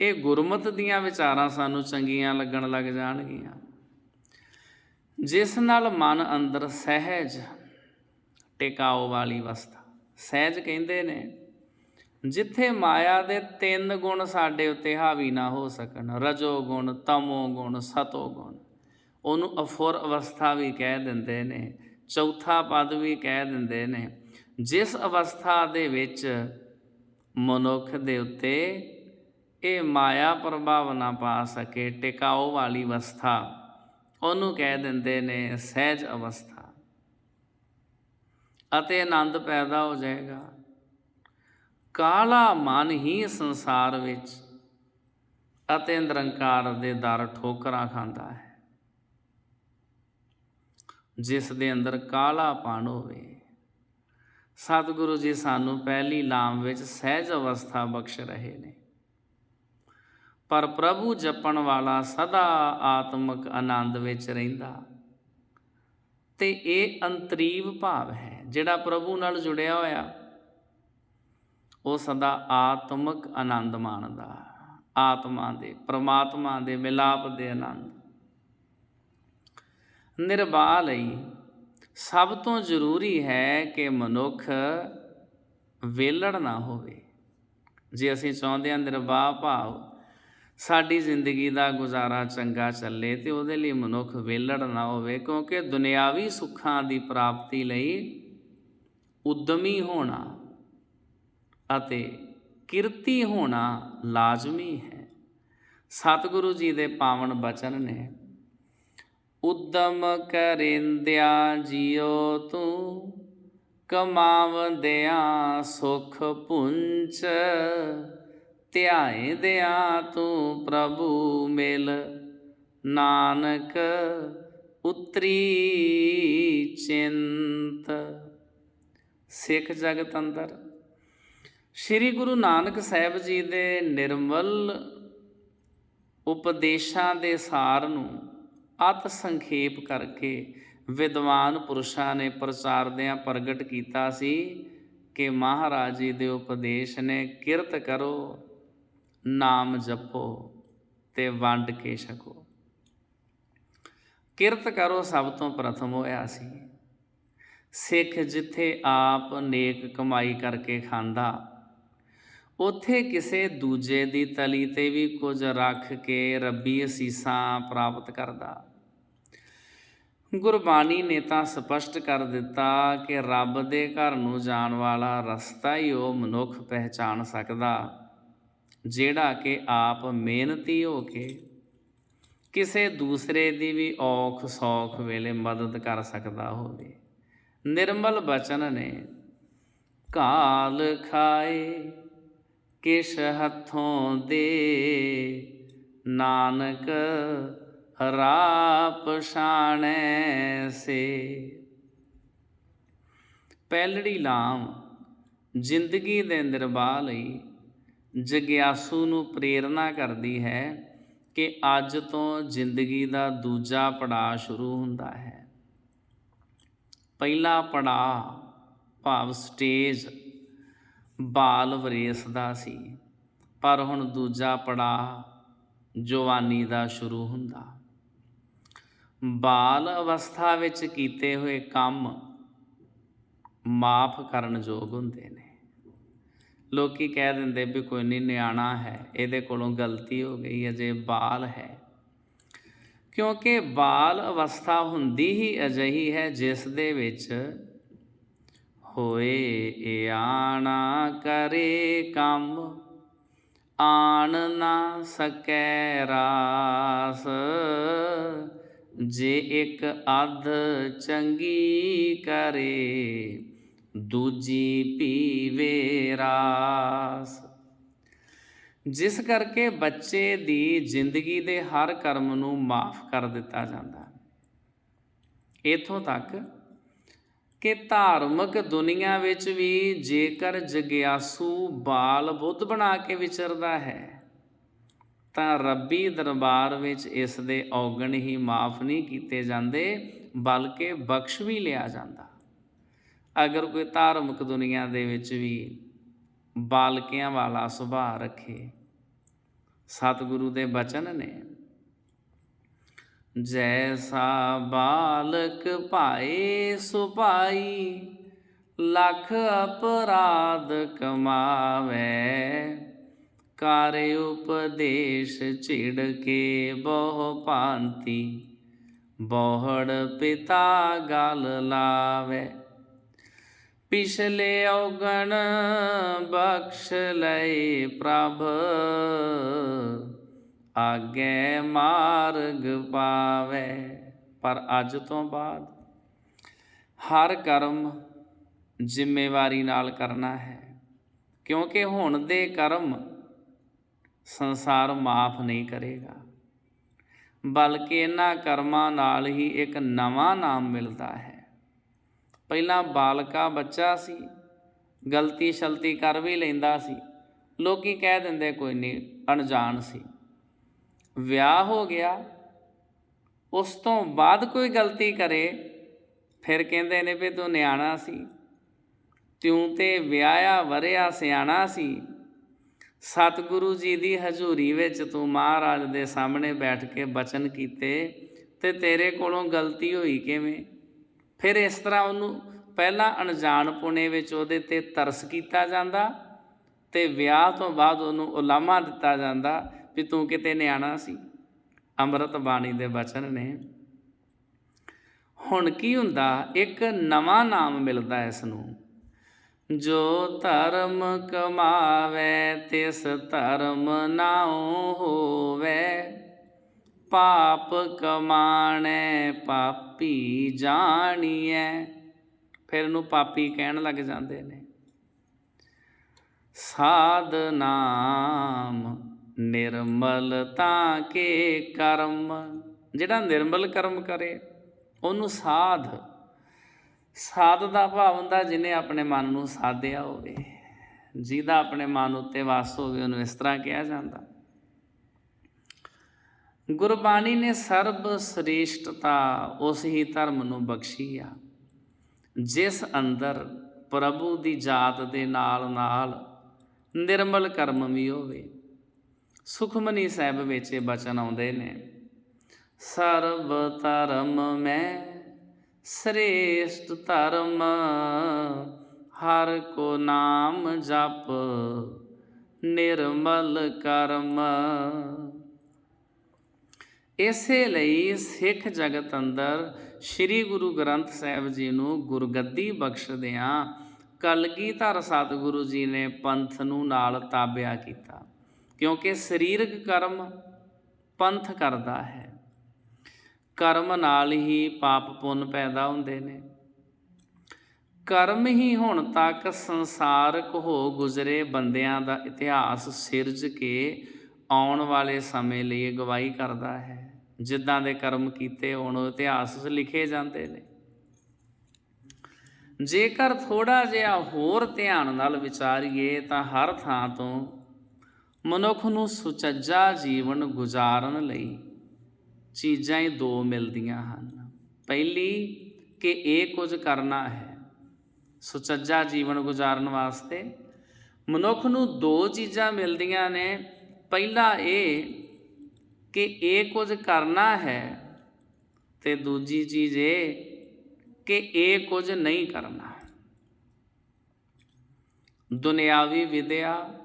ਇਹ ਗੁਰਮਤ ਦੀਆਂ ਵਿਚਾਰਾਂ ਸਾਨੂੰ ਚੰਗੀਆਂ ਲੱਗਣ ਲੱਗ ਜਾਣਗੀਆਂ। ਜਿਸ ਨਾਲ ਮਨ ਅੰਦਰ ਸਹਿਜ ਟਿਕਾਓ ਵਾਲੀ ਅਵਸਥਾ, ਸਹਿਜ ਕਹਿੰਦੇ ਨੇ, ਜਿੱਥੇ ਮਾਇਆ ਦੇ ਤਿੰਨ ਗੁਣ ਸਾਡੇ ਉੱਤੇ ਹਾਵੀ ਨਾ ਹੋ ਸਕਣ, ਰਜੋ ਗੁਣ, ਤਮੋ ਗੁਣ, ਸਤੋ ਗੁਣ, ਉਹਨੂੰ ਅਫੁਰ ਅਵਸਥਾ ਵੀ ਕਹਿ ਦਿੰਦੇ ਨੇ, ਚੌਥਾ ਪਦ ਵੀ ਕਹਿ ਦਿੰਦੇ ਨੇ, ਜਿਸ ਅਵਸਥਾ ਦੇ ਵਿੱਚ ਮਨੁੱਖ ਦੇ ਉੱਤੇ ਇਹ ਮਾਇਆ ਪ੍ਰਭਾਵ ਨਾ ਪਾ ਸਕੇ ਟਿਕਾਓ ਵਾਲੀ ਅਵਸਥਾ। ਉਹਨੂੰ ਕਹਿ ਦਿੰਦੇ ਨੇ ਸਹਿਜ ਅਵਸਥਾ। ਅਤੇ ਆਨੰਦ ਪੈਦਾ ਹੋ ਜਾਏਗਾ। ਕਾਲਾ ਮਨ ਹੀ ਸੰਸਾਰ ਵਿੱਚ ਅਤੇ ਨਿਰੰਕਾਰ ਦੇ ਦਰ ਠੋਕਰਾਂ ਖਾਂਦਾ ਹੈ। ਜਿਸ ਦੇ ਅੰਦਰ ਕਾਲਾ ਪਣ ਹੋਵੇ। ਸਤਿਗੁਰੂ ਜੀ ਸਾਨੂੰ ਪਹਿਲੀ ਲਾਮ ਵਿੱਚ ਸਹਿਜ ਅਵਸਥਾ ਬਖਸ਼ ਰਹੇ ਨੇ। ਪਰ ਪ੍ਰਭੂ ਜਪਣ ਵਾਲਾ ਸਦਾ ਆਤਮਿਕ ਆਨੰਦ ਵਿੱਚ ਰਹਿੰਦਾ। ਤੇ ਇਹ ਅੰਤਰੀਵ ਭਾਵ ਹੈ, ਜਿਹੜਾ ਪ੍ਰਭੂ ਨਾਲ ਜੁੜਿਆ ਹੋਇਆ। ਉਹ ਸਦਾ ਆਤਮਿਕ ਆਨੰਦ ਮਾਣਦਾ। ਆਤਮਾ ਦੇ, ਪ੍ਰਮਾਤਮਾ ਦੇ ਮਿਲਾਪ ਦੇ ਆਨੰਦ। ਨਿਰਵਾਹ ਲਈ ਸਭ ਤੋਂ ਜ਼ਰੂਰੀ ਹੈ ਕਿ ਮਨੁੱਖ ਵੇਲੜ ਨਾ ਹੋਵੇ। ਜੇ ਅਸੀਂ ਚਾਹੁੰਦੇ ਹਾਂ ਨਿਰਵਾਹ ਭਾਵ ਸਾਡੀ ਜ਼ਿੰਦਗੀ ਦਾ ਗੁਜ਼ਾਰਾ ਚੰਗਾ ਚੱਲੇ ਤੇ ਉਹਦੇ ਲਈ ਮਨੁੱਖ ਵੇਲੜ ਨਾ ਹੋਵੇ, ਕਿਉਂਕਿ ਦੁਨਿਆਵੀ ਸੁੱਖਾਂ ਦੀ ਪ੍ਰਾਪਤੀ ਲਈ ਉਦਮੀ ਹੋਣਾ ਅਤੇ ਕਿਰਤੀ ਹੋਣਾ ਲਾਜ਼ਮੀ ਹੈ। ਸਤਿਗੁਰੂ ਜੀ ਦੇ ਪਾਵਨ ਬਚਨ ਨੇ, ਉਦਮ ਕਰਿੰਦਿਆ ਜਿਉ ਤੂੰ, ਕਮਾਵਦਿਆਂ ਸੁਖ ਪੁੰਚ ਧਿਆਏ ਦਿਆਂ ਤੂੰ ਪ੍ਰਭੂ ਮਿਲ। ਨਾਨਕ ਉਤਰੀ ਚਿੰਤ। ਸਿੱਖ ਜਗਤ ਅੰਦਰ ਸ੍ਰੀ ਗੁਰੂ ਨਾਨਕ ਸਾਹਿਬ ਜੀ ਦੇ ਨਿਰਮਲ ਉਪਦੇਸ਼ਾਂ ਦੇ ਸਾਰ ਨੂੰ ਅਤ ਸੰਖੇਪ ਕਰਕੇ ਵਿਦਵਾਨ ਪੁਰਸ਼ਾਂ ਨੇ ਪ੍ਰਚਾਰਦਿਆਂ ਪ੍ਰਗਟ ਕੀਤਾ ਸੀ ਕਿ ਮਹਾਰਾਜ ਜੀ ਦੇ ਉਪਦੇਸ਼ ਨੇ ਕਿਰਤ ਕਰੋ ਨਾਮ ਜਪੋ ਤੇ ਵੰਡ ਕੇ ਛਕੋ। ਕਿਰਤ ਕਰੋ ਸਭ ਤੋਂ ਪ੍ਰਥਮ ਹੋਇਆ ਸੀ। ਸਿੱਖ ਜਿੱਥੇ ਆਪ ਨੇਕ ਕਮਾਈ ਕਰਕੇ ਖਾਂਦਾ, ਉਥੇ ਕਿਸੇ ਦੂਜੇ ਦੀ ਤਲੀ ਤੇ ਵੀ ਕੁਝ ਰੱਖ ਕੇ ਰੱਬੀ ਅਸੀਸਾਂ ਪ੍ਰਾਪਤ ਕਰਦਾ। ਗੁਰਬਾਣੀ ਨੇ ਤਾਂ ਸਪਸ਼ਟ ਕਰ ਦਿੱਤਾ ਕਿ ਰੱਬ ਦੇ ਘਰ ਨੂੰ ਜਾਣ ਵਾਲਾ ਰਸਤਾ ਹੀ ਉਹ ਮਨੁੱਖ ਪਹਿਚਾਨ ਸਕਦਾ। ਜਿਹੜਾ ਕਿ ਆਪ ਮਿਹਨਤੀ ਹੋ ਕੇ ਕਿਸੇ ਦੂਸਰੇ ਦੀ ਵੀ ਔਖ ਸੌਖ ਵੇਲੇ ਮਦਦ ਕਰ ਸਕਦਾ ਹੋਵੇ। ਨਿਰਮਲ ਬਚਨ ਨੇ ਕਾਲ ਖਾਏ ਕਿਸ ਹੱਥੋਂ ਦੇ? ਨਾਨਕ ਰਾਪ ਪਛਾਣੈ ਸੇ? ਪਹਿਲੜੀ ਲਾਮ ਜ਼ਿੰਦਗੀ ਦੇ ਨਿਰਵਾਹ ਲਈ ਜਗਿਆਸੂ ਨੂੰ ਪ੍ਰੇਰਣਾ ਕਰਦੀ ਹੈ ਕਿ ਅੱਜ ਤੋਂ ਜ਼ਿੰਦਗੀ ਦਾ ਦੂਜਾ ਪੜਾਅ ਸ਼ੁਰੂ ਹੁੰਦਾ ਹੈ। ਪਹਿਲਾ ਪੜਾਅ ਭਾਵ ਸਟੇਜ ਬਾਲ ਵਰੇਸ ਦਾ ਸੀ, ਪਰ ਹੁਣ ਦੂਜਾ ਪੜਾਅ ਜਵਾਨੀ ਦਾ ਸ਼ੁਰੂ ਹੁੰਦਾ। ਬਾਲ ਅਵਸਥਾ ਵਿੱਚ ਕੀਤੇ ਹੋਏ ਕੰਮ ਮਾਫ ਕਰਨ ਯੋਗ ਹੁੰਦੇ ਨੇ। ਲੋਕੀ ਕਹਿ ਦਿੰਦੇ ਵੀ ਕੋਈ ਨਹੀਂ ਨਿਆਣਾ ਹੈ, ਇਹਦੇ ਕੋਲੋਂ ਗਲਤੀ ਹੋ ਗਈ, ਅਜੇ ਬਾਲ ਹੈ। ਕਿਉਂਕਿ ਬਾਲ ਅਵਸਥਾ ਹੁੰਦੀ ਹੀ ਅਜਿਹੀ ਹੈ, ਜਿਸ ਦੇ ਵਿੱਚ ਹੋਏ ਆਣਾ ਕਰੇ ਕੰਮ, ਆਣ ਨਾ ਸਕੈ ਰਾਸ। ਜੇ ਇੱਕ ਅਧ ਚੰਗੀ ਕਰੇ ਦੂਜੀ ਪੀਵੇ ਰਾਸ। ਜਿਸ ਕਰਕੇ ਬੱਚੇ ਦੀ ਜ਼ਿੰਦਗੀ ਦੇ ਹਰ ਕਰਮ ਨੂੰ ਮਾਫ ਕਰ ਦਿੱਤਾ ਜਾਂਦਾ। ਇਥੋਂ ਤੱਕ ਕਿ ਧਾਰਮਿਕ ਦੁਨੀਆ ਵਿੱਚ ਵੀ ਜੇਕਰ ਜਗਿਆਸੂ ਬਾਲ ਬੁੱਧ ਬਣਾ ਕੇ ਵਿਚਰਦਾ ਹੈ, ਤਾਂ ਰੱਬੀ ਦਰਬਾਰ ਵਿੱਚ ਇਸ ਦੇ ਔਗਣ ਹੀ ਮਾਫ ਨਹੀਂ ਕੀਤੇ ਜਾਂਦੇ, ਬਲਕਿ ਬਖਸ਼ ਵੀ ਲਿਆ ਜਾਂਦਾ। ਅਗਰ ਕੋਈ ਧਾਰਮਿਕ ਦੁਨੀਆ ਦੇ ਵਿੱਚ ਵੀ ਬਾਲਕਿਆਂ ਵਾਲਾ ਸੁਭਾਅ ਰੱਖੇ, ਸਤਿਗੁਰੂ ਦੇ ਬਚਨ ਨੇ, ਜੈਸਾ ਬਾਲਕ ਭਾਏ ਸੁਭਾਈ, ਲੱਖ ਅਪਰਾਧ ਕਮਾਵੇ, ਕਰ ਉਪਦੇਸ਼ ਛਿੜ ਕੇ ਬਹੁ ਭਾਂਤੀ, ਬਹੁੜ ਪਿਤਾ ਗਲ ਲਾਵੇ। ਪਿਛਲੇ ਔਗਣ ਬਖਸ਼ ਲਈ ਪ੍ਰਭ। ਆਗੇ ਮਾਰਗ ਪਾਵੇ, ਪਰ ਅੱਜ ਤੋਂ ਬਾਅਦ ਹਰ ਕਰਮ ਜ਼ਿੰਮੇਵਾਰੀ ਨਾਲ ਕਰਨਾ ਹੈ, ਕਿਉਂਕਿ ਹੁਣ ਦੇ ਕਰਮ ਸੰਸਾਰ ਮਾਫ ਨਹੀਂ ਕਰੇਗਾ। ਬਲਕਿ ਇਹਨਾਂ ਕਰਮਾਂ ਨਾਲ ਹੀ ਇੱਕ ਨਵਾਂ ਨਾਮ ਮਿਲਦਾ ਹੈ। ਪਹਿਲਾਂ ਬਾਲਕਾ ਬੱਚਾ ਸੀ, ਗਲਤੀ ਸ਼ਲਤੀ ਕਰ ਵੀ ਲੈਂਦਾ ਸੀ। ਲੋਕੀ ਕਹਿ ਦਿੰਦੇ ਕੋਈ ਨਹੀਂ, ਅਣਜਾਣ ਸੀ। ਵਿਆਹ ਹੋ ਗਿਆ, ਉਸ ਤੋਂ ਬਾਅਦ ਕੋਈ ਗਲਤੀ ਕਰੇ, ਫਿਰ ਕਹਿੰਦੇ ਨੇ ਵੀ ਤੂੰ ਨਿਆਣਾ ਸੀ। ਤਿਉਂ ਤੇ ਵਿਆਹਿਆ ਵਰਿਆ ਸਿਆਣਾ ਸੀ। ਸਤਿਗੁਰੂ ਜੀ ਦੀ ਹਜ਼ੂਰੀ ਵਿੱਚ ਤੂੰ ਮਹਾਰਾਜ ਦੇ ਸਾਹਮਣੇ ਬੈਠ ਕੇ ਬਚਨ ਕੀਤੇ ਤੇ ਤੇਰੇ ਕੋਲੋਂ ਗਲਤੀ ਹੋਈ ਕਿਵੇਂ? ਫਿਰ ਇਸ ਤਰ੍ਹਾਂ ਉਹਨੂੰ ਪਹਿਲਾਂ ਅਣਜਾਣ ਪੁਣੇ ਵਿੱਚ ਉਹਦੇ ਤੇ ਤਰਸ ਕੀਤਾ ਜਾਂਦਾ ਤੇ ਵਿਆਹ ਤੋਂ ਬਾਅਦ ਉਹਨੂੰ ਉਲਾਮਾ ਦਿੱਤਾ ਜਾਂਦਾ ਵੀ ਤੂੰ ਕਿਤੇ ਨਿਆਣਾ ਸੀ। ਅੰਮ੍ਰਿਤ ਬਾਣੀ ਦੇ ਬਚਨ ਨੇ। ਹੁਣ ਕੀ ਹੁੰਦਾ, ਇੱਕ ਨਵਾਂ ਨਾਮ ਮਿਲਦਾ ਇਸ ਨੂੰ। ਜੋ ਧਰਮ ਕਮਾਵੇ, ਤਿਸ ਧਰਮ ਨਾਉ ਹੋਵੇ। ਪਾਪ ਕਮਾਣੇ, ਪਾਪੀ ਜਾਣੀਐ। ਫਿਰ ਨੂੰ ਪਾਪੀ ਕਹਿਣ ਲੱਗ ਜਾਂਦੇ ਨੇ। ਸਾਧ ਨਾਮ ਨਿਰਮਲਤਾ ਕੇ ਕਰਮ। ਜਿਹੜਾ ਨਿਰਮਲ ਕਰਮ ਕਰੇ, ਉਹਨੂੰ ਸਾਧ। ਸਾਧ ਦਾ ਭਾਵ ਹੁੰਦਾ ਜਿਹਨੇ ਆਪਣੇ ਮਨ ਨੂੰ ਸਾਧਿਆ ਹੋਵੇ। ਜਿਹਦਾ ਆਪਣੇ ਮਨ ਉੱਤੇ ਵਾਸ ਹੋਵੇ, ਉਹਨੂੰ ਇਸ ਤਰ੍ਹਾਂ ਕਿਹਾ ਜਾਂਦਾ। ਗੁਰਬਾਣੀ ਨੇ ਸਰਬ ਸ੍ਰੇਸ਼ਟਤਾ ਉਸ ਹੀ ਧਰਮ ਨੂੰ ਬਖਸ਼ੀ ਆ। ਜਿਸ ਅੰਦਰ ਪ੍ਰਭੂ ਦੀ ਜਾਤ ਦੇ ਨਾਲ ਨਾਲ ਨਿਰਮਲ ਕਰਮ ਵੀ ਹੋਵੇ। ਸੁਖਮਨੀ ਸਾਹਿਬ ਵਿੱਚ ਇਹ ਬਚਨ ਆਉਂਦੇ ਨੇ, ਸਰਬ ਧਰਮ ਮੈਂ ਸ੍ਰੇਸ਼ਟ ਧਰਮ, ਹਰ ਕੋ ਨਾਮ ਜਪ ਨਿਰਮਲ ਕਰਮ ਇਸੇ ਲਈ ਸਿੱਖ ਜਗਤ ਅੰਦਰ ਸ੍ਰੀ ਗੁਰੂ ਗ੍ਰੰਥ ਸਾਹਿਬ ਜੀ ਨੂੰ ਗੁਰਗੱਦੀ ਬਖਸ਼ਦਿਆਂ ਕਲਗੀਧਰ ਸਤਿਗੁਰੂ ਜੀ ਨੇ ਪੰਥ ਨੂੰ ਨਾਲ ਤਾਬਿਆ ਕੀਤਾ, ਕਿਉਂਕਿ ਸਰੀਰਕ ਕਰਮ ਪੰਥ ਕਰਦਾ ਹੈ। ਕਰਮ ਨਾਲ ਹੀ ਪਾਪ ਪੁੰਨ ਪੈਦਾ ਹੁੰਦੇ ਨੇ। ਕਰਮ ਹੀ ਹੁਣ ਤੱਕ ਸੰਸਾਰਕ ਹੋ ਗੁਜ਼ਰੇ ਬੰਦਿਆਂ ਦਾ ਇਤਿਹਾਸ ਸਿਰਜ ਕੇ ਆਉਣ ਵਾਲੇ ਸਮੇਂ ਲਈ ਅਗਵਾਈ ਕਰਦਾ ਹੈ। ਜਿੱਦਾਂ ਦੇ ਕਰਮ ਕੀਤੇ ਹੋਣ ਉਹ ਇਤਿਹਾਸ 'ਚ ਲਿਖੇ ਜਾਂਦੇ ਨੇ। ਜੇਕਰ ਥੋੜਾ ਜਿਹਾ ਹੋਰ ਧਿਆਨ ਨਾਲ ਵਿਚਾਰੀਏ, ਤਾਂ ਹਰ ਥਾਂ ਤੋਂ ਮਨੁੱਖ ਨੂੰ ਸੁਚੱਜਾ ਜੀਵਨ ਗੁਜ਼ਾਰਨ ਲਈ ਚੀਜ਼ਾਂ ਹੀ ਦੋ ਮਿਲਦੀਆਂ ਹਨ। ਪਹਿਲੀ, ਕਿ ਇਹ ਕੁਝ ਕਰਨਾ ਹੈ। ਸੁਚੱਜਾ ਜੀਵਨ ਗੁਜ਼ਾਰਨ ਵਾਸਤੇ ਮਨੁੱਖ ਨੂੰ ਦੋ ਚੀਜ਼ਾਂ ਮਿਲਦੀਆਂ ਨੇ। ਪਹਿਲਾ ਇਹ ਕਿ ਇਹ ਕੁਝ ਕਰਨਾ ਹੈ ਤੇ ਦੂਜੀ ਚੀਜ਼ ਇਹ ਕਿ ਇਹ ਕੁਝ ਨਹੀਂ ਕਰਨਾ। ਦੁਨਿਆਵੀ ਵਿਦਿਆ,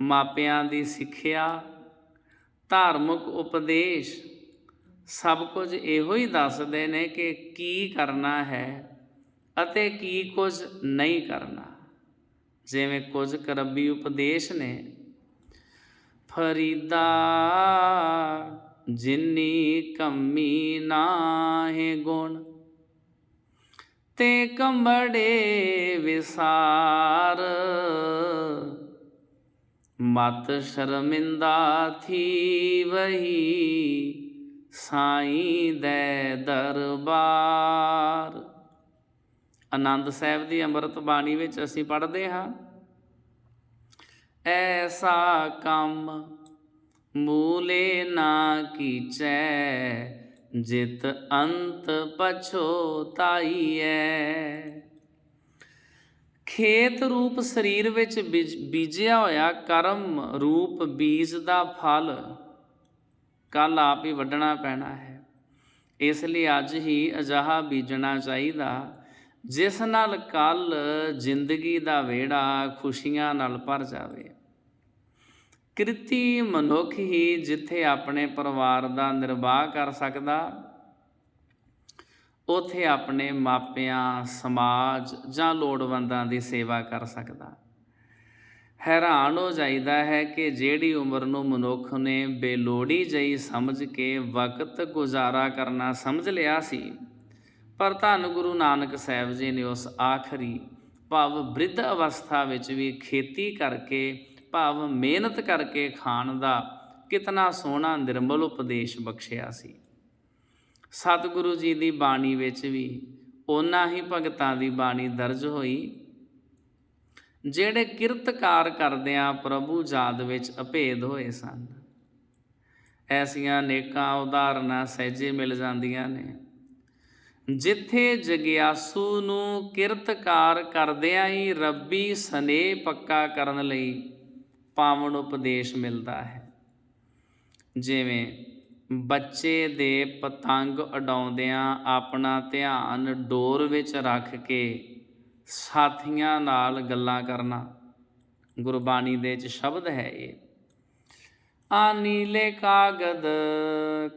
ਮਾਪਿਆਂ ਦੀ ਸਿੱਖਿਆ, ਧਾਰਮਿਕ ਉਪਦੇਸ਼ ਸਭ ਕੁਝ ਇਹੋ ਹੀ ਦੱਸਦੇ ਨੇ ਕਿ ਕੀ ਕਰਨਾ ਹੈ ਅਤੇ ਕੀ ਕੁਝ ਨਹੀਂ ਕਰਨਾ। ਜਿਵੇਂ ਕੁਝ ਕਰਬੀ ਉਪਦੇਸ਼ ਨੇ ਫਰੀਦਾ, ਜਿੰਨੀ ਕਮੀ ਨਾਹੇ ਗੁਣ। ਤੇ ਕੰਬੜੇ ਵਿਸਾਰ, ਮਤ ਸ਼ਰਮਿੰਦਾ ਥੀ ਵਹੀ, ਸਾਈਂ ਦੇ ਦਰਬਾਰ। ਆਨੰਦ ਸਾਹਿਬ ਦੀ ਅੰਮ੍ਰਿਤ ਬਾਣੀ ਵਿੱਚ ਅਸੀਂ ਪੜ੍ਹਦੇ ਹਾਂ ਐਸਾ ਕੰਮ ਮੂਲੇ ਨਾ ਕੀਚੈ, ਜਿਤ ਅੰਤ ਪਛੋਤਾਈਐ ਖੇਤ ਰੂਪ ਸਰੀਰ ਵਿੱਚ ਬੀਜ- ਬੀਜਿਆ ਹੋਇਆ ਕਰਮ ਰੂਪ ਬੀਜ ਦਾ ਫਲ ਕੱਲ ਆਪ ਹੀ ਵੱਢਣਾ ਪੈਣਾ ਹੈ। ਇਸ ਲਈ ਅੱਜ ਹੀ ਅਜਿਹਾ ਬੀਜਣਾ ਚਾਹੀਦਾ। ਜਿਸ ਨਾਲ ਕੱਲ ਜ਼ਿੰਦਗੀ ਦਾ ਵਿਹੜਾ ਖੁਸ਼ੀਆਂ ਨਾਲ ਭਰ ਜਾਵੇ। ਕਿਰਤੀ ਮਨੁੱਖ ਹੀ ਜਿੱਥੇ ਆਪਣੇ ਪਰਿਵਾਰ ਦਾ ਨਿਰਵਾਹ ਕਰ ਸਕਦਾ, ਉਥੇ ਆਪਣੇ ਮਾਪਿਆਂ, ਸਮਾਜ ਜਾਂ ਲੋੜਵੰਦਾਂ ਦੀ ਸੇਵਾ ਕਰ ਸਕਦਾ। ਹੈਰਾਨ ਹੋ ਜਾਈਦਾ ਹੈ ਕਿ ਜਿਹੜੀ ਉਮਰ ਨੂੰ ਮਨੁੱਖ ਨੇ ਬੇਲੋੜੀ ਜਈ ਸਮਝ ਕੇ ਵਕਤ ਗੁਜ਼ਾਰਾ ਕਰਨਾ ਸਮਝ ਲਿਆ ਸੀ, ਪਰ ਧੰਨ ਗੁਰੂ ਨਾਨਕ ਸਾਹਿਬ ਜੀ ਨੇ ਉਸ ਆਖਰੀ ਭਾਵ ਬ੍ਰਿਧ ਅਵਸਥਾ ਵਿੱਚ ਵੀ ਖੇਤੀ ਕਰਕੇ ਭਾਵ ਮਿਹਨਤ ਕਰਕੇ ਖਾਣ ਦਾ ਕਿਤਨਾ ਸੋਹਣਾ ਨਿਰਮਲ ਉਪਦੇਸ਼ ਬਖਸ਼ਿਆ ਸੀ। ਸਤਿਗੁਰੂ ਜੀ ਦੀ ਬਾਣੀ ਵਿੱਚ ਵੀ ਉਹਨਾਂ ਹੀ ਭਗਤਾਂ ਦੀ ਬਾਣੀ ਦਰਜ ਹੋਈ, ਜਿਹੜੇ ਕਿਰਤਕਾਰ ਕਰਦਿਆਂ ਪ੍ਰਭੂ ਜਾਦ ਵਿੱਚ ਅਭੇਦ ਹੋਏ ਸਨ। ਐਸੀਆਂ ਨੇਕਾਂ ਉਦਾਹਰਨਾਂ ਸਹਿਜੇ ਮਿਲ ਜਾਂਦੀਆਂ ਨੇ। ਜਿੱਥੇ ਜਗਿਆਸੂ ਨੂੰ ਕਿਰਤਕਾਰ ਕਰਦਿਆਂ ਹੀ ਰੱਬੀ ਸਨੇਹ ਪੱਕਾ ਕਰਨ ਲਈ ਪਾਵਨ ਉਪਦੇਸ਼ ਮਿਲਦਾ ਹੈ। ਜਿਵੇਂ, ਬੱਚੇ ਦੇ ਪਤੰਗ ਉਡਾਉਂਦਿਆਂ ਆਪਣਾ ਧਿਆਨ ਡੋਰ ਵਿੱਚ ਰੱਖ ਕੇ ਸਾਥੀਆਂ ਨਾਲ ਗੱਲਾਂ ਕਰਨਾ ਗੁਰਬਾਣੀ ਦੇ ਵਿੱਚ ਸ਼ਬਦ ਹੈ ਇਹ। ਆ ਨੀਲੇ ਕਾਗਦ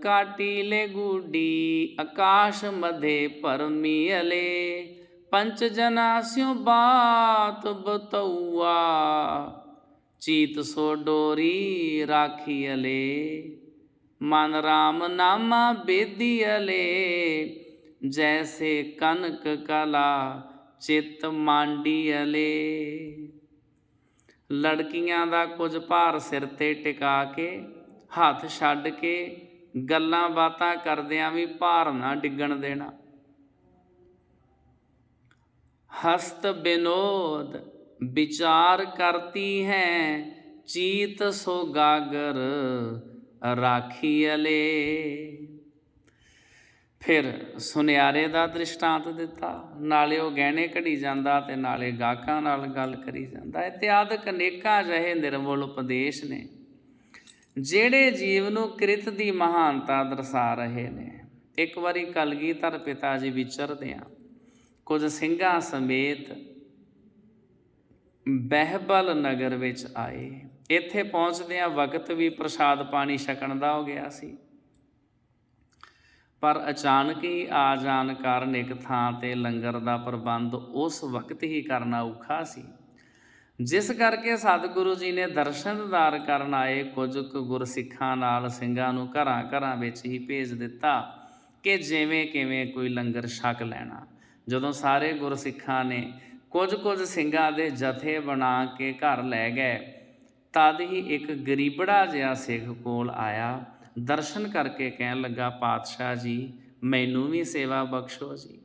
ਕਾਟੀਲੇ ਗੂਡੀ, ਆਕਾਸ਼ ਮਧੇ ਪਰਮੀ ਅਲੇ ਪੰਚ ਜਨਾ ਸਿਉ ਬਾਤ ਬਤਉਆ ਚੀਤ ਸੋ ਡੋਰੀ ਰਾਖੀ ਅਲੇ। ਮਨ ਰਾਮ ਨਾਮਾ ਬੇਦੀ ਅਲੇ। ਜੈਸੇ ਕਨਕ ਕਲਾ ਚਿਤ ਮਾਂਡੀ ਅਲੇ। ਲੜਕੀਆਂ ਦਾ ਕੁਝ ਭਾਰ ਸਿਰ ਤੇ ਟਿਕਾ ਕੇ, ਹੱਥ ਛੱਡ ਕੇ ਗੱਲਾਂ ਬਾਤਾਂ ਕਰਦਿਆਂ ਵੀ ਭਾਰ ਨਾ ਡਿੱਗਣ ਦੇਣਾ। ਹਸਤ ਬਿਨੋਦ ਵਿਚਾਰ ਕਰਤੀ ਹੈ, ਚੀਤ ਸੋ ਗਾਗਰ ਰਾਖੀ ਅਲੇ। ਫਿਰ ਸੁਨਿਆਰੇ ਦਾ ਦ੍ਰਿਸ਼ਟਾਂਤ ਦਿੱਤਾ, ਨਾਲੇ ਉਹ ਗਹਿਣੇ ਘੜੀ ਜਾਂਦਾ ਤੇ ਨਾਲੇ ਗਾਹਕਾਂ ਨਾਲ ਗੱਲ ਕਰੀ ਜਾਂਦਾ। ਇਤਿਆਦਿਕ ਅਨੇਕਾਂ ਅਜਿਹੇ ਨਿਰਮਲ ਉਪਦੇਸ਼ ਨੇ, ਜਿਹੜੇ ਜੀਵ ਨੂੰ ਕਿਰਤ ਦੀ ਮਹਾਨਤਾ ਦਰਸਾ ਰਹੇ ਨੇ। ਇੱਕ ਵਾਰੀ ਕਲਗੀਧਰ ਪਿਤਾ ਜੀ ਵਿਚਰਦੇ ਆ ਕੁਝ ਸਿੰਘਾਂ ਸਮੇਤ ਬਹਿਬਲ ਨਗਰ ਵਿੱਚ ਆਏ। ਇੱਥੇ ਪਹੁੰਚਦਿਆਂ ਵਕਤ ਵੀ ਪ੍ਰਸਾਦ ਪਾਣੀ ਛਕਣ ਦਾ ਹੋ ਗਿਆ ਸੀ। ਪਰ ਅਚਾਨਕ ਹੀ ਆ ਜਾਣ ਕਾਰਨ ਇੱਕ ਥਾਂ ਤੇ ਲੰਗਰ ਦਾ ਪ੍ਰਬੰਧ ਉਸ ਵਕਤ ਹੀ ਕਰਨਾ ਔਖਾ ਸੀ। ਜਿਸ ਕਰਕੇ ਸਤਿਗੁਰੂ ਜੀ ਨੇ ਦਰਸ਼ਨਦਾਰ ਕਰਨ ਆਏ ਕੁਝ ਕੁ ਗੁਰਸਿੱਖਾਂ ਨਾਲ ਸਿੰਘਾਂ ਨੂੰ ਘਰਾਂ ਘਰਾਂ ਵਿੱਚ ਹੀ ਭੇਜ ਦਿੱਤਾ ਕਿ ਜਿਵੇਂ ਕਿਵੇਂ ਕੋਈ ਲੰਗਰ ਛਕ ਲੈਣਾ। ਜਦੋਂ ਸਾਰੇ ਗੁਰਸਿੱਖਾਂ ਨੇ ਕੁਝ ਕੁਝ ਸਿੰਘਾਂ ਦੇ ਜਥੇ ਬਣਾ ਕੇ ਘਰ ਲੈ ਗਏ। ਤਦ ਹੀ ਇੱਕ ਗਰੀਬੜਾ ਜਿਹਾ ਸਿੱਖ ਕੋਲ ਆਇਆ। ਦਰਸ਼ਨ ਕਰਕੇ ਕਹਿਣ ਲੱਗਾ, ਪਾਤਸ਼ਾਹ ਜੀ, ਮੈਨੂੰ ਵੀ ਸੇਵਾ ਬਖਸ਼ੋ ਜੀ।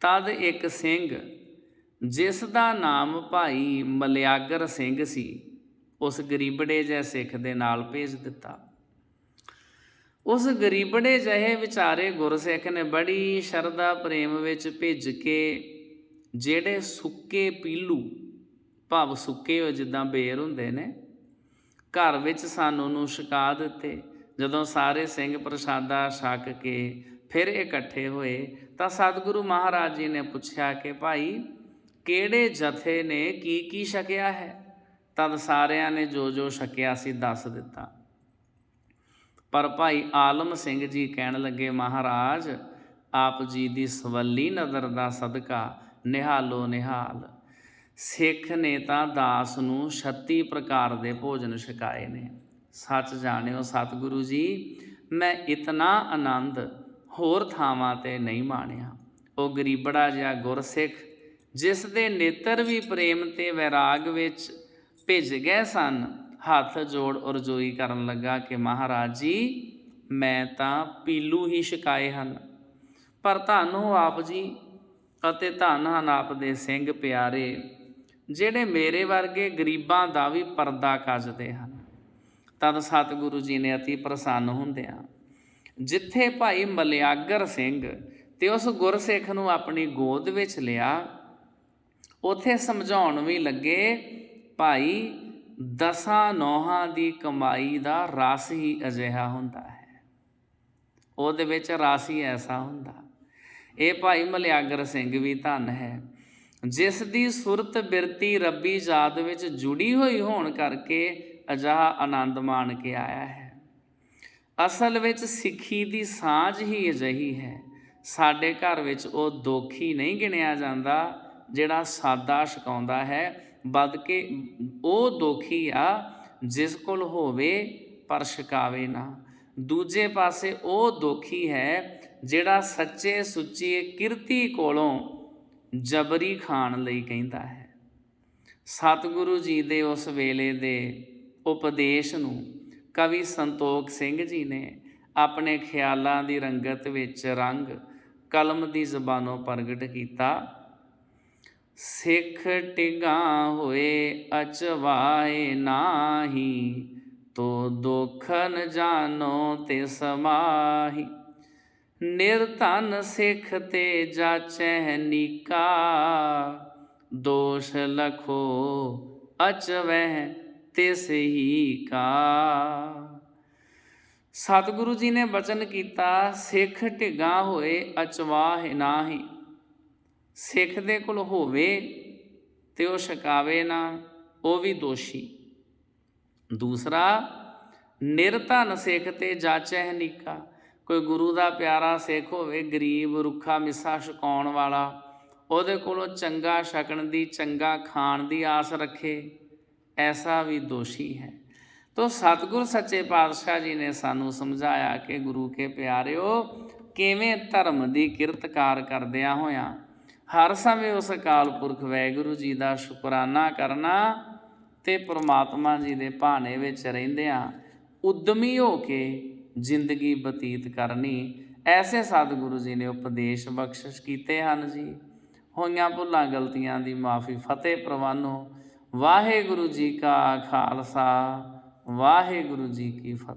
ਤਦ ਇੱਕ ਸਿੰਘ, ਜਿਸ ਦਾ ਨਾਮ ਭਾਈ ਮਲਿਆਗਰ ਸਿੰਘ ਸੀ, ਉਸ ਗਰੀਬੜੇ ਜਿਹੇ ਸਿੱਖ ਦੇ ਨਾਲ ਭੇਜ ਦਿੱਤਾ। ਉਸ ਗਰੀਬੜੇ ਜਿਹੇ ਵਿਚਾਰੇ ਗੁਰਸਿੱਖ ਨੇ ਬੜੀ ਸ਼ਰਧਾ ਪ੍ਰੇਮ ਵਿੱਚ ਭਿੱਜ ਕੇ ਜਿਹੜੇ ਸੁੱਕੇ ਪੀਲੂ, ਭਾਵ ਸੁੱਕੇ ਹੋ ਜਿੱਦਾਂ ਬੇਰ ਹੁੰਦੇ ਨੇ, ਘਰ ਵਿੱਚ ਸਾਨੂੰ ਨੂੰ ਛਕਾ ਦਿੱਤੇ। ਜਦੋਂ ਸਾਰੇ ਸਿੰਘ ਪ੍ਰਸ਼ਾਦਾ ਛਕ ਕੇ ਫਿਰ ਇਕੱਠੇ ਹੋਏ, ਤਾਂ ਸਤਿਗੁਰੂ ਮਹਾਰਾਜ ਜੀ ਨੇ ਪੁੱਛਿਆ ਕਿ ਭਾਈ, ਕਿਹੜੇ ਜਥੇ ਨੇ, ਕੀ ਕੀ ਛਕਿਆ ਹੈ? ਤਦ ਸਾਰਿਆਂ ਨੇ ਜੋ ਜੋ ਛਕਿਆ ਸੀ ਦੱਸ ਦਿੱਤਾ। ਪਰ ਭਾਈ ਆਲਮ ਸਿੰਘ ਜੀ ਕਹਿਣ ਲੱਗੇ, ਮਹਾਰਾਜ, ਆਪ ਜੀ ਦੀ ਸਵੱਲੀ ਨਜ਼ਰ ਦਾ ਸਦਕਾ ਨਿਹਾਲੋ ਨਿਹਾਲ। ਸਿੱਖ ਨੇ ਤਾਂ ਦਾਸ ਨੂੰ 36 ਪ੍ਰਕਾਰ ਦੇ ਭੋਜਨ ਛਕਾਏ ਨੇ। ਸੱਚ ਜਾਣਿਓ ਸਤਿਗੁਰੂ ਜੀ, ਮੈਂ ਇਤਨਾ ਆਨੰਦ ਹੋਰ ਥਾਵਾਂ ਤੇ ਨਹੀਂ ਮਾਣਿਆ। ਉਹ ਗਰੀਬੜਾ ਜਿਹਾ ਗੁਰਸਿੱਖ, ਜਿਸ ਦੇ ਨੇਤਰ ਵੀ ਪ੍ਰੇਮ ਤੇ ਵੈਰਾਗ ਵਿੱਚ ਭਿੱਜ ਗਏ ਸਨ, ਹੱਥ ਜੋੜ ਅਰਜ਼ੋਈ ਕਰਨ ਲੱਗਾ ਕਿ ਮਹਾਰਾਜ ਜੀ, ਮੈਂ ਤਾਂ ਪੀਲੂ ਹੀ ਛਕਾਏ ਹਨ। ਪਰ ਤੁਹਾਨੂੰ ਆਪ ਜੀ ਅਤੇ ਧੰਨ ਹਨ ਆਪ ਦੇ ਸਿੰਘ ਪਿਆਰੇ, ਜਿਹੜੇ ਮੇਰੇ ਵਰਗੇ ਗਰੀਬਾਂ ਦਾ ਵੀ ਪਰਦਾ ਕੱਜਦੇ ਹਨ। ਤਦ ਸਤਿਗੁਰੂ ਜੀ ਨੇ ਅਤੀ ਪ੍ਰਸੰਨ ਹੁੰਦਿਆਂ ਜਿੱਥੇ ਭਾਈ ਮਲਿਆਗਰ ਸਿੰਘ ਤੇ ਉਸ ਗੁਰਸਿੱਖ ਨੂੰ ਆਪਣੀ ਗੋਦ ਵਿੱਚ ਲਿਆ, ਉਥੇ ਸਮਝਾਉਣ ਵੀ ਲੱਗੇ, ਭਾਈ, ਦਸਾਂ ਨੋਹਾਂ ਦੀ ਕਮਾਈ ਦਾ ਰਸ ਹੀ ਅਜਿਹਾ ਹੁੰਦਾ ਹੈ। ਉਹਦੇ ਵਿੱਚ ਰਸ ਹੀ ਐਸਾ ਹੁੰਦਾ। ਇਹ ਭਾਈ ਮਲਿਆਗਰ ਸਿੰਘ ਵੀ ਧੰਨ ਹੈ। ਜਿਸ ਦੀ ਸੁਰਤ ਬਿਰਤੀ ਰੱਬੀ ਯਾਦ ਵਿੱਚ ਜੁੜੀ ਹੋਈ ਹੋਣ ਕਰਕੇ ਅਜਿਹਾ ਆਨੰਦ ਮਾਣ ਕੇ ਆਇਆ ਹੈ। ਅਸਲ ਵਿੱਚ ਸਿੱਖੀ ਦੀ ਸਾਂਝ ਹੀ ਅਜਿਹੀ ਹੈ। ਸਾਡੇ ਘਰ ਵਿੱਚ ਉਹ ਦੋਖੀ ਨਹੀਂ ਗਿਣਿਆ ਜਾਂਦਾ ਜਿਹੜਾ ਸਾਦਾ ਛਕਾਉਂਦਾ ਹੈ ਬਦ ਕੇ ਉਹ ਦੋਖੀ ਆ ਜਿਸ ਕੋਲ ਹੋਵੇ ਪਰ ਛਕਾਵੇ ਨਾ। ਦੂਜੇ ਪਾਸੇ ਉਹ ਦੋਖੀ ਹੈ ਜਿਹੜਾ ਸੱਚੇ ਸੁੱਚੇ ਕਿਰਤੀ ਕੋਲੋਂ ਜਬਰੀ ਖਾਣ ਲਈ ਕਹਿੰਦਾ ਹੈ। ਸਤਿਗੁਰੂ ਜੀ ਦੇ ਉਸ ਵੇਲੇ ਦੇ ਉਪਦੇਸ਼ ਨੂੰ ਕਵੀ ਸੰਤੋਖ ਸਿੰਘ ਜੀ ਨੇ ਆਪਣੇ ਖਿਆਲਾਂ ਦੀ ਰੰਗਤ ਵਿੱਚ ਰੰਗ, ਕਲਮ ਦੀ ਜ਼ਬਾਨੋਂ ਪ੍ਰਗਟ ਕੀਤਾ। ਸਿੱਖ ਟਿਗਾ ਹੋਏ ਅਚਵਾਏ ਨਾਹੀ, ਤੋ ਦੋਖਨ ਜਾਨੋ ਤੇ ਸਮਾਹੀ ਨਿਰਧਨ ਸਿੱਖ ਤੇ ਜਾਚੈ ਨੀਕਾ, ਦੋਸ਼ ਲਖੋ ਅਚਵਹਿ ਤਿਸ ਹੀ ਕਾ। ਸਤਿਗੁਰੂ ਜੀ ਨੇ ਬਚਨ ਕੀਤਾ, ਸਿੱਖ ਢਿਗਾ ਹੋਏ ਅਚਵਾਹ ਨਾਹੀ। ਸਿੱਖ ਦੇ ਕੋਲ ਹੋਵੇ ਤੇ ਉਹ ਛਕਾਵੇ ਨਾ, ਉਹ ਵੀ ਦੋਸ਼ੀ। ਦੂਸਰਾ ਨਿਰਧਨ ਸਿੱਖ ਤੇ ਜਾਚੈ ਨੀਕਾ। ਕੋਈ ਗੁਰੂ ਦਾ ਪਿਆਰਾ ਸਿੱਖ ਹੋਵੇ, ਗਰੀਬ, ਰੁੱਖਾ, ਮਿੱਸਾ, ਛਕਾਉਣ ਵਾਲਾ, ਉਹਦੇ ਕੋਲੋਂ ਚੰਗਾ ਛਕਣ ਦੀ, ਚੰਗਾ ਖਾਣ ਦੀ ਆਸ ਰੱਖੇ, ਐਸਾ ਵੀ ਦੋਸ਼ੀ ਹੈ। ਤੋ ਸਤਿਗੁਰ ਸੱਚੇ ਪਾਤਸ਼ਾਹ ਜੀ ਨੇ ਸਾਨੂੰ ਸਮਝਾਇਆ ਕਿ ਗੁਰੂ ਕੇ ਪਿਆਰਿਓ, ਕਿਵੇਂ ਧਰਮ ਦੀ ਕਿਰਤਕਾਰ ਕਰਦਿਆਂ ਹੋਇਆਂ, ਹਰ ਸਮੇਂ ਉਸ ਅਕਾਲ ਪੁਰਖ ਵੈਗੁਰੂ ਜੀ ਦਾ ਸ਼ੁਕਰਾਨਾ ਕਰਨਾ ਤੇ ਪ੍ਰਮਾਤਮਾ ਜੀ ਦੇ ਭਾਣੇ ਵਿੱਚ ਰਹਿੰਦਿਆਂ ਉਦਮੀ ਹੋ ਕੇ ਜ਼ਿੰਦਗੀ ਬਤੀਤ ਕਰਨੀ। ਐਸੇ ਸਤਿਗੁਰੂ ਜੀ ਨੇ ਉਪਦੇਸ਼ ਬਖਸ਼ਿਸ਼ ਕੀਤੇ ਹਨ ਜੀ। ਹੋਈਆਂ ਭੁੱਲਾਂ ਗਲਤੀਆਂ ਦੀ ਮਾਫੀ ਫਤਿਹ ਪ੍ਰਵਾਨੋ। ਵਾਹਿਗੁਰੂ ਜੀ ਕਾ ਖਾਲਸਾ, ਵਾਹਿਗੁਰੂ ਜੀ ਕੀ ਫਤਿਹ।